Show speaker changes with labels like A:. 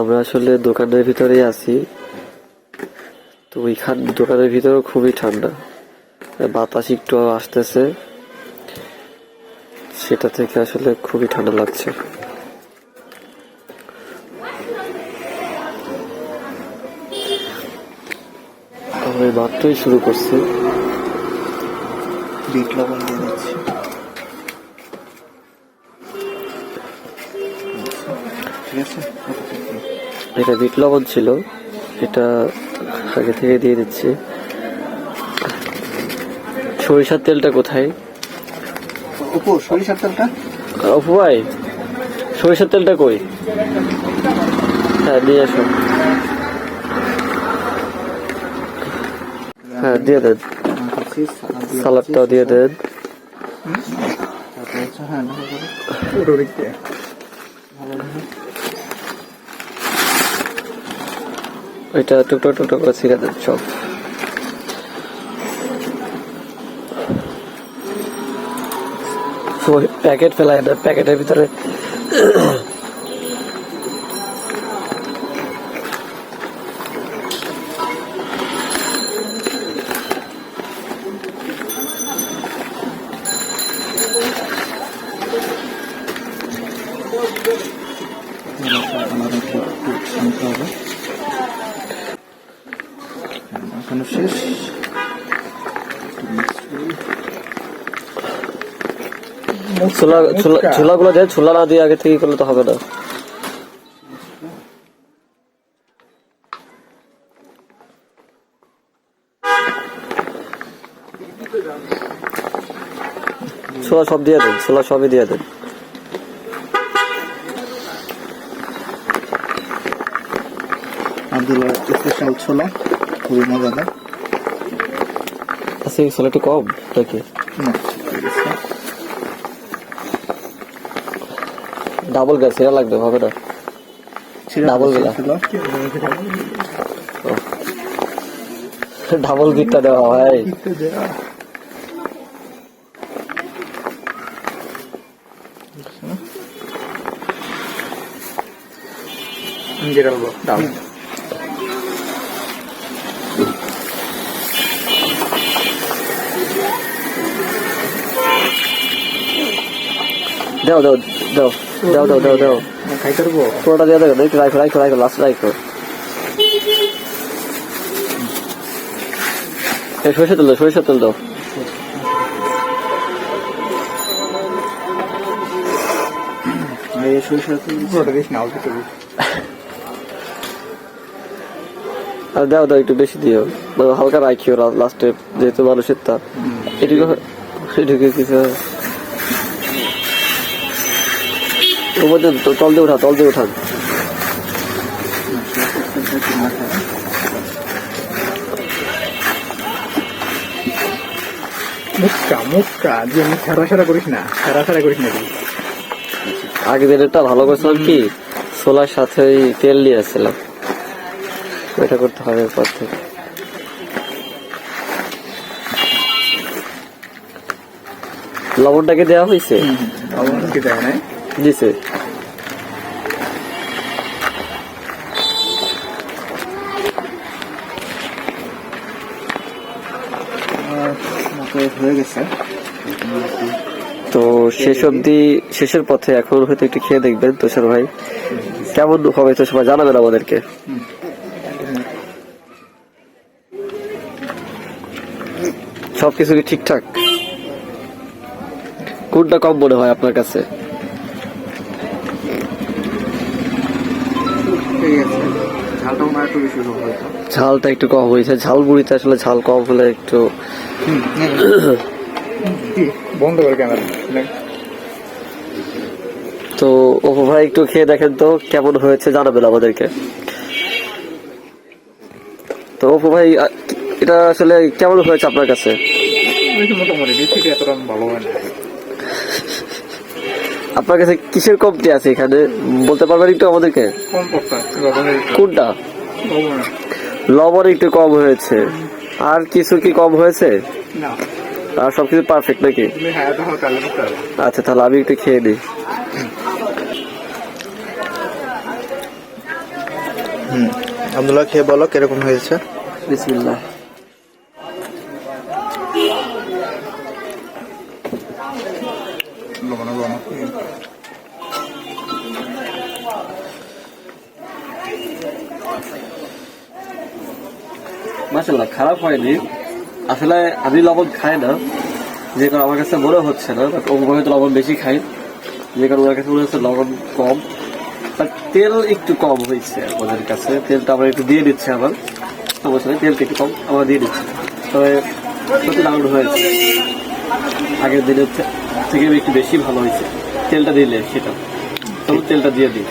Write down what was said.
A: আমরা আসলে দোকানের ভিতরেই আছি। তো ওইখান, দোকানের ভিতরেও খুবই ঠান্ডা। বাতাস একটু আসতেছে। সেটা থেকে আসলে খুবই ঠান্ডা লাগছে। আমরা মাত্রই শুরু করছি।
B: ঠিক আছে?
A: এটা বিট লবণ ছিল। এটা আগে থেকে দিয়ে দিচ্ছি। সরিষার তেলটা কোথায়?
B: উপর সরিষার তেলটা?
A: অপু ভাই সরিষার তেলটা কই? হ্যাঁ নিয়ে আসো হ্যাঁ দিয়ে দেন।
B: দিয়ে
A: সালাদটাও দিয়ে দেন।
B: হ্যাঁ, নাড়া করে। ভালো লাগে।
A: ওইটা টুকটো টুকটো করে ছিঁড়ে দেন সব। প্যাকেট ফেলায় না প্যাকেটের ভিতরে
B: মাখানো শেষ
A: ছোলা ছোলাগুলো দেন ছোলা না দিয়ে আগে থেকে করলে তো হবে না। ছোলা সব দিয়ে দেন ছোলা সবই দিয়ে দেন।
B: আবদুল্লাহ স্পেশাল ছোলা খুবই মজাদার
A: আচ্ছা এই ছোলা একটু কম নাকি। ডাবল গ্যাস এটা লাগবে হবে না
B: দিচ্ছি
A: গুলা। ডাবল গিটটা দেওয়া হয়
B: একটু দেওয়া। দাও।
A: দাও দাও দাও দাও দাও দাও দাও।
B: খাইতে পারব
A: পুরোটা দিয়ে দেবেন একটু রাখো রাখো রাখো লাস্ট রাখো এই সরষে তেল দাও সরষে তেল দাও।
B: আর
A: দাও দাও একটু বেশি দিও। হালকা রাখিও লাস্টে যেহেতু মানুষের তা। এটুকু এটুকু কিছু ওর মধ্যে তল দিয়ে তল দিয়ে উঠান।
B: মুক্কা মুক্কা যে আমি ছাড়া ছাড়া করিস না ছাড়া ছাড়া করিস না তুই।
A: আগে দিনেরটা ভালো করছিলাম কি ছোলার সাথে ওই তেল নিয়ে আসছিলাম ওইটা করতে হবে পর থেকে লবণটাকে দেওয়া হয়েছে
B: কি দেয় হয়ে গেছে
A: তো শেষ অব্দি শেষের পথে এখন হয়তো একটু খেয়ে দেখবেন, তুষার ভাই। কেমন হবে তো সবাই জানাবেন আমাদেরকে। সবকিছু কি ঠিকঠাক? কোনটা কম মনে হয় আপনার কাছে?
B: ঝালটা একটু
A: কম হয়েছে। ঝাল বুড়িতে আসলে ঝাল কম হলে একটু
B: বন্ধ করে ক্যামেরা।
A: তো ওপো ভাই একটু খেয়ে দেখেন তো কেমন হয়েছে জানাবেন আমাদেরকে। তো ওপো ভাই এটা আসলে কেমন হয়েছে আপনার কাছে?
B: হয়
A: আপনার কাছে কিসের কমতি আছে এখানে? বলতে পারবেন একটু আমাদেরকে। কোনটা?
B: লবণ
A: একটু কম হয়েছে। আর কিছু কি কম হয়েছে? আর সবকিছু পারফেক্ট নাকি?
B: হ্যাঁ
A: আচ্ছা তাহলে আমি একটু খেয়ে নিই।
C: হুম। আব্দুল্লাহ খেয়ে বলো কীরকম হয়েছে?
A: বিসমিল্লাহ।
B: লবণ লবণ।
A: মাসাল্লাহ খারাপ হয়নি। আসলে আমি লবণ খাই না। যে কারণে আমার কাছে মনে হচ্ছে না, বাট ও হয়তো লবণ বেশি খাই। যে কারণ ওনার কাছে মনে হচ্ছে লবণ কম। বাট তেল একটু কম হয়েছে আমাদের কাছে। তেলটা আমরা একটু দিয়ে দিচ্ছি আবার। সমস্যা নেই, তেলটা একটু কম আমরা দিয়ে দিচ্ছি। তবে সত্যি দারুণ হয়েছে। আগের দিনের থেকে একটু বেশি ভালো হয়েছে। তেলটা দিলে সেটা। তবে তেলটা দিয়ে দিই